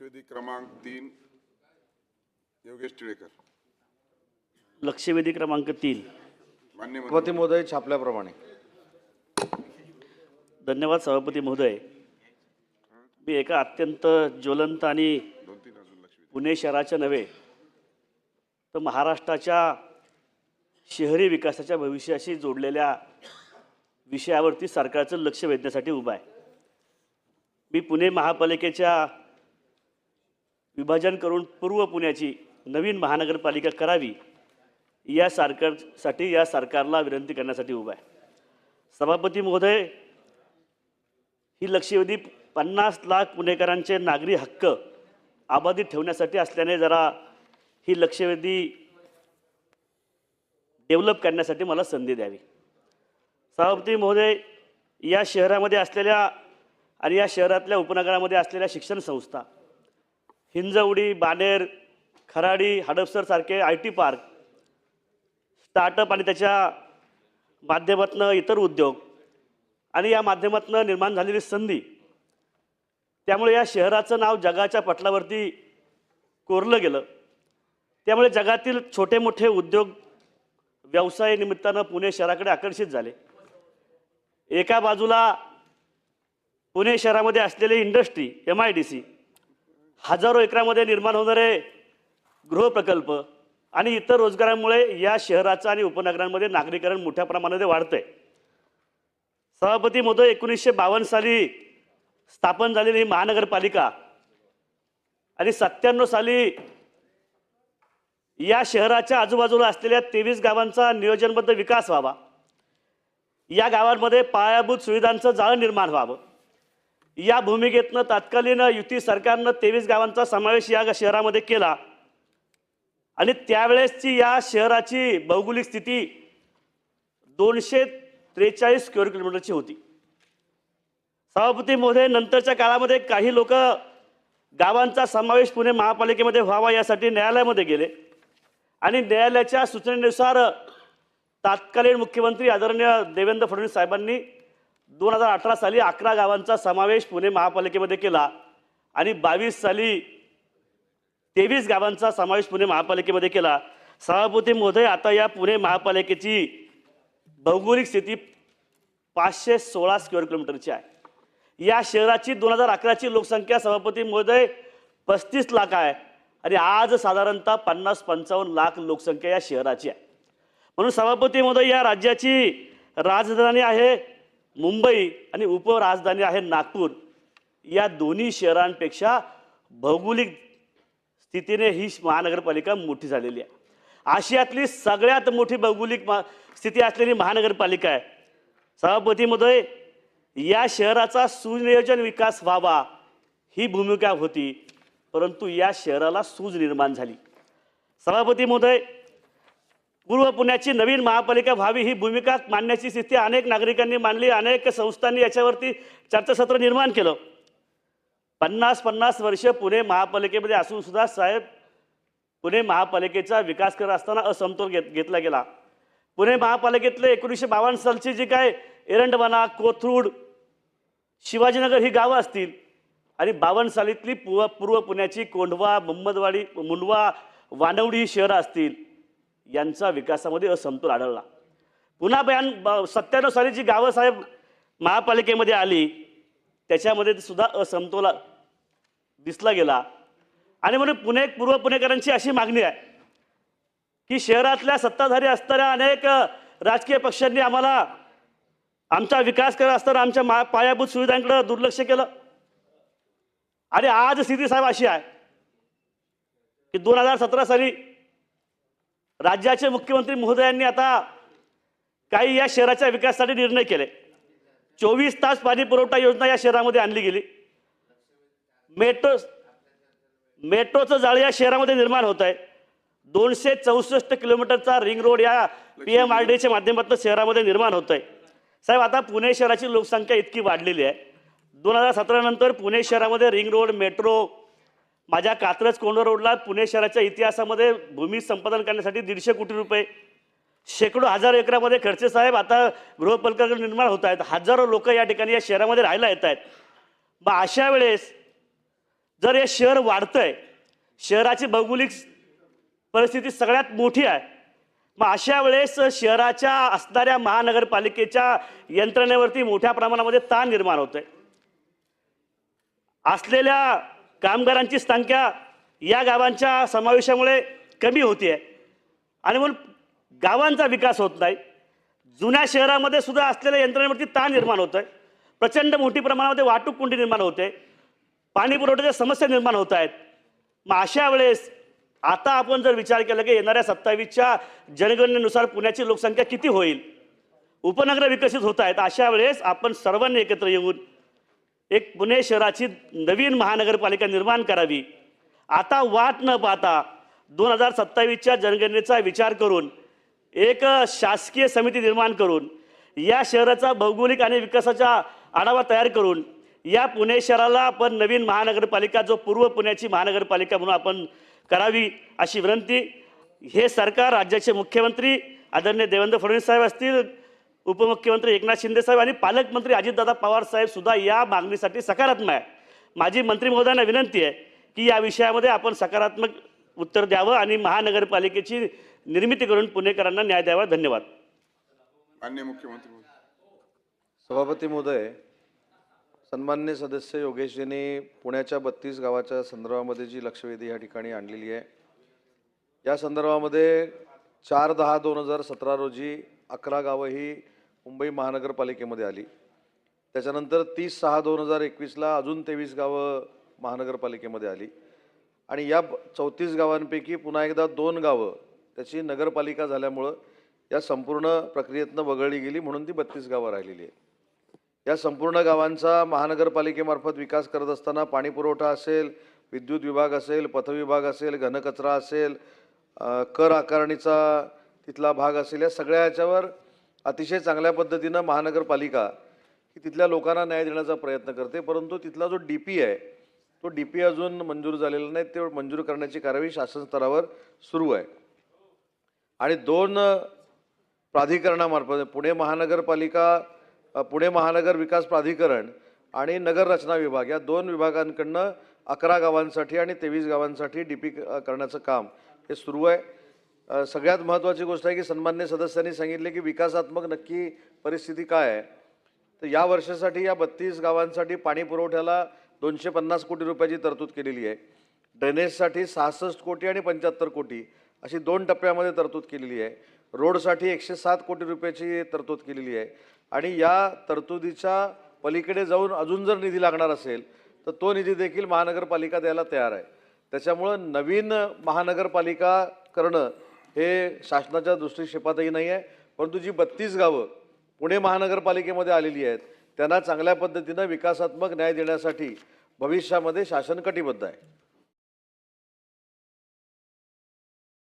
लक्षवेधी क्रमांक तीन योगेश टिळेकर. लक्षवेधी क्रमांक तीन. मान्य सभापती महोदय छापल्याप्रमाणे. धन्यवाद सभापती महोदय. मी एका अत्यंत ज्वलंत आणि दोन तीन अजून लक्षवेधी पुणे शहराच्या नव्हे तर महाराष्ट्राच्या शहरी विकासाच्या भविष्याशी जोडलेल्या विषयावरती सरकारचं लक्ष वेधण्यासाठी उभं आहे. मी पुणे महापालिकेच्या विभाजन करून पूर्व पुण्याची नवीन महानगरपालिका करावी या सरकारसाठी या सरकारला विनंती करण्यासाठी उभा आहे. सभापती महोदय ही लक्षवेधी पन्नास लाख पुणेकरांचे नागरी हक्क आबाधित ठेवण्यासाठी असल्याने जरा ही लक्षवेधी डेव्हलप करण्यासाठी मला संधी द्यावी. सभापती महोदय या शहरामध्ये असलेल्या आणि या शहरातल्या उपनगरामध्ये असलेल्या शिक्षण संस्था हिंजवडी बानेर खराडी हडपसरसारखे आय टी पार्क स्टार्टअप आणि त्याच्या माध्यमातनं इतर उद्योग आणि या माध्यमातनं निर्माण झालेली संधी. त्यामुळे या शहराचं नाव जगाच्या पटलावरती कोरलं गेलं. त्यामुळे जगातील छोटे मोठे उद्योग व्यवसाय निमित्तानं पुणे शहराकडे आकर्षित झाले. एका बाजूला पुणे शहरामध्ये असलेली industry M I D C हजारो एकरामध्ये निर्माण होणारे गृहप्रकल्प आणि इतर रोजगारामुळे या शहराचं आणि उपनगरांमध्ये नागरीकरण मोठ्या प्रमाणामध्ये वाढतंय. सभापती महोदय एकोणीसशे बावन्न साली स्थापन झालेली ही महानगरपालिका आणि सत्त्याण्णव साली या शहराच्या आजूबाजूला असलेल्या तेवीस गावांचा नियोजनबद्ध विकास व्हावा. या गावांमध्ये पायाभूत सुविधांचं जाळं निर्माण व्हावं. या भूमिकेतनं तात्कालीन युती सरकारनं तेवीस गावांचा समावेश या शहरामध्ये केला. आणि त्यावेळेसची या शहराची भौगोलिक स्थिती दोनशे त्रेचाळीस स्क्वेअर किलोमीटरची होती. सभापती मोदे नंतरच्या काळामध्ये काही लोक गावांचा समावेश पुणे महापालिकेमध्ये व्हावा यासाठी न्यायालयामध्ये गेले. आणि न्यायालयाच्या सूचनेनुसार तात्कालीन मुख्यमंत्री आदरणीय देवेंद्र फडणवीस साहेबांनी दोन हजार अठरा साली अकरा गावांचा समावेश पुणे महापालिकेमध्ये केला आणि बावीस साली तेवीस गावांचा समावेश पुणे महापालिकेमध्ये केला. सभापती महोदय आता या पुणे महापालिकेची भौगोलिक स्थिती पाचशे सोळा स्क्वेअर किलोमीटरची आहे. या शहराची दोन हजार अकराची लोकसंख्या सभापती महोदय पस्तीस लाख आहे आणि आज साधारणतः पन्नास पंचावन्न लाख लोकसंख्या या शहराची आहे. म्हणून सभापती महोदय या राज्याची राजधानी आहे. मुंबई आणि उपराजधानी आहे नागपूर. या दोन्ही शहरांपेक्षा भौगोलिक स्थितीने ही महानगरपालिका मोठी झालेली आहे. आशियातली सगळ्यात मोठी भौगोलिक मा स्थिती असलेली महानगरपालिका आहे. सभापती महोदय या शहराचा सुनियोजन विकास व्हावा ही भूमिका होती परंतु या शहराला सूज निर्माण झाली. सभापती महोदय पूर्व पुण्याची नवीन महापालिका व्हावी ही भूमिका मांडण्याची स्थिती अनेक नागरिकांनी मांडली अनेक संस्थांनी याच्यावरती चर्चासत्र निर्माण केलं. पन्नास पन्नास वर्ष पुणे महापालिकेमध्ये असून सुद्धा साहेब पुणे महापालिकेचा विकास करत असताना असमतोल घेत घेतला गेला. पुणे महापालिकेतले एकोणीसशे बावन्न सालची जी काय एरंडवाना कोथरूड शिवाजीनगर ही गावं असतील आणि बावन्न सालीतली पूर्व पूर्व पुण्याची कोंढवा मुंबदवाडी मुंडवा वानवडी ही शहरं असतील. यांचा विकासामध्ये असमतोल आढळला. पुन्हा बयान ब- सत्त्याण्णव साली जी गावं साहेब महापालिकेमध्ये आली त्याच्यामध्ये सुद्धा असमतोल दिसला गेला. आणि म्हणून पुणे पूर्व पुणेकरांची अशी मागणी आहे की शहरातल्या सत्ताधारी असणाऱ्या अनेक राजकीय पक्षांनी आम्हाला आमचा विकास करत असताना आमच्या मा पायाभूत सुविधांकडे दुर्लक्ष केलं. आणि आज स्थिती साहेब अशी आहे की दोन हजार सतरा साली राज्याचे मुख्यमंत्री महोदयांनी आता काही या शहराच्या विकासासाठी निर्णय केले. चोवीस तास पाणी पुरवठा योजना या शहरामध्ये आणली गेली. मेट्रो मेट्रोचं जाळं या शहरामध्ये निर्माण होत आहे. दोनशे चौसष्ट किलोमीटरचा रिंग रोड या पी एम आर डीच्या माध्यमातून शहरामध्ये निर्माण होत आहे. साहेब आता पुणे शहराची लोकसंख्या इतकी वाढलेली आहे. दोन हजार सतरा नंतर पुणे शहरामध्ये रिंग रोड मेट्रो माझ्या कात्रज कोंडर रोडला पुणे शहराच्या इतिहासामध्ये भूमी संपादन करण्यासाठी दीडशे कोटी रुपये शेकडो हजार एकरामध्ये खर्चे साहेब आता गृहपलकर निर्माण होत आहेत. हजारो लोक या ठिकाणी या शहरामध्ये राहायला येत आहेत. मग अशा वेळेस जर हे शहर वाढतंय शहराची भौगोलिक परिस्थिती सगळ्यात मोठी आहे. मग अशा वेळेस शहराच्या असणाऱ्या महानगरपालिकेच्या यंत्रणेवरती मोठ्या प्रमाणामध्ये ताण निर्माण होतोय. असलेल्या कामगारांची संख्या या गावांच्या समावेशामुळे कमी होती आहे आणि म्हणून गावांचा विकास होत नाही. जुन्या शहरामध्ये सुद्धा असलेल्या यंत्रणेवरती ताण निर्माण होतो आहे प्रचंड मोठी प्रमाणामध्ये वाहतूक कोंडी निर्माण होते. पाणी पुरवठ्याच्या समस्या निर्माण होत आहेत. मग अशा वेळेस आता आपण जर विचार केला की येणाऱ्या सत्तावीसच्या जनगणनेनुसार पुण्याची लोकसंख्या किती होईल? उपनगरं विकसित होत आहेत. अशा वेळेस आपण सर्वांनी एकत्र येऊन एक पुणे शहराची नवीन महानगरपालिका निर्माण करावी. आता वाट न पाहता दोन हजार सत्तावीसच्या जनगणनेचा विचार करून एक शासकीय समिती निर्माण करून या शहराचा भौगोलिक आणि विकासाचा आढावा तयार करून या पुणे शहराला आपण नवीन महानगरपालिका जो पूर्व पुण्याची महानगरपालिका म्हणून आपण करावी अशी विनंती. हे सरकार राज्याचे मुख्यमंत्री आदरणीय देवेंद्र फडणवीस साहेब असतील उपमुख्यमंत्री एकनाथ शिंदे साहेब आणि पालकमंत्री अजितदादा पवार साहेब सुद्धा या मागणीसाठी सकारात्मक आहे. माझी मंत्री महोदयांना विनंती आहे की या विषयामध्ये आपण सकारात्मक उत्तर द्यावं आणि महानगरपालिकेची निर्मिती करून पुणेकरांना न्याय द्यावा. धन्यवाद. मान्य मुख्यमंत्री महोदय. सभापती महोदय सन्मान्य सदस्य योगेशजींनी पुण्याच्या बत्तीस गावाच्या संदर्भामध्ये जी लक्षवेधी या ठिकाणी आणलेली आहे या संदर्भामध्ये चार दहा दोन हजार सतरा रोजी अकरा गावं ही मुंबई महानगरपालिकेमध्ये आली. त्याच्यानंतर तीस सहा दोन हजार एकवीसला अजून तेवीस गावं महानगरपालिकेमध्ये आली. आणि या चौतीस गावांपैकी पुन्हा एकदा दोन गावं त्याची नगरपालिका झाल्यामुळं या संपूर्ण प्रक्रियेतनं वगळली गेली म्हणून ती बत्तीस गावं राहिलेली आहे या संपूर्ण गावांचा महानगरपालिकेमार्फत विकास करत असताना पाणीपुरवठा असेल विद्युत विभाग असेल पथविभाग असेल घनकचरा असेल कर आकारणीचा तिथला भाग असेल या सगळ्या याच्यावर अतिशय चांगल्या पद्धतीनं महानगरपालिका ही तिथल्या लोकांना न्याय देण्याचा प्रयत्न करते. परंतु तिथला जो डी पी आहे तो डी पी अजून मंजूर झालेला नाही. ते मंजूर करण्याची कार्यवाही शासन स्तरावर सुरू आहे. आणि दोन प्राधिकरणामार्फत पुणे महानगरपालिका पुणे महानगर विकास प्राधिकरण आणि नगर रचना विभाग या दोन विभागांकडनं अकरा गावांसाठी आणि तेवीस गावांसाठी डी पी करण्याचं काम हे सुरू आहे. सगळ्यात महत्त्वाची गोष्ट आहे की सन्मान्य सदस्यांनी सांगितले की विकासात्मक नक्की परिस्थिती काय आहे. तर या वर्षासाठी या बत्तीस गावांसाठी पाणी पुरवठ्याला दोनशे पन्नास कोटी रुपयाची तरतूद केलेली आहे. ड्रेनेजसाठी सहासष्ट कोटी आणि पंच्याहत्तर कोटी अशी दोन टप्प्यामध्ये तरतूद केलेली आहे. रोडसाठी एकशे सात कोटी रुपयाची तरतूद केलेली आहे. आणि या तरतुदीच्या पलीकडे जाऊन अजून जर निधी लागणार असेल तर तो निधी देखील महानगरपालिका द्यायला तयार आहे. त्याच्यामुळं नवीन महानगरपालिका करणं हे शासनाच्या दृष्टिक्षेपातही नाही आहे परंतु जी बत्तीस गावं पुणे महानगरपालिकेमध्ये आलेली आहेत त्यांना चांगल्या पद्धतीनं विकासात्मक न्याय देण्यासाठी भविष्यामध्ये शासन कटिबद्ध आहे.